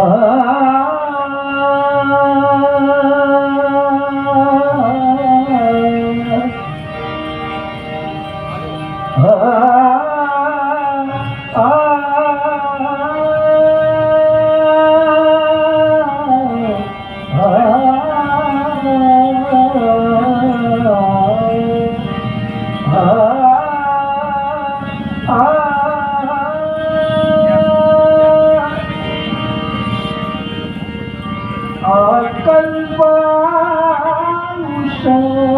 Ah সব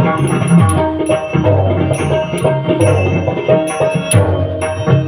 Thank you.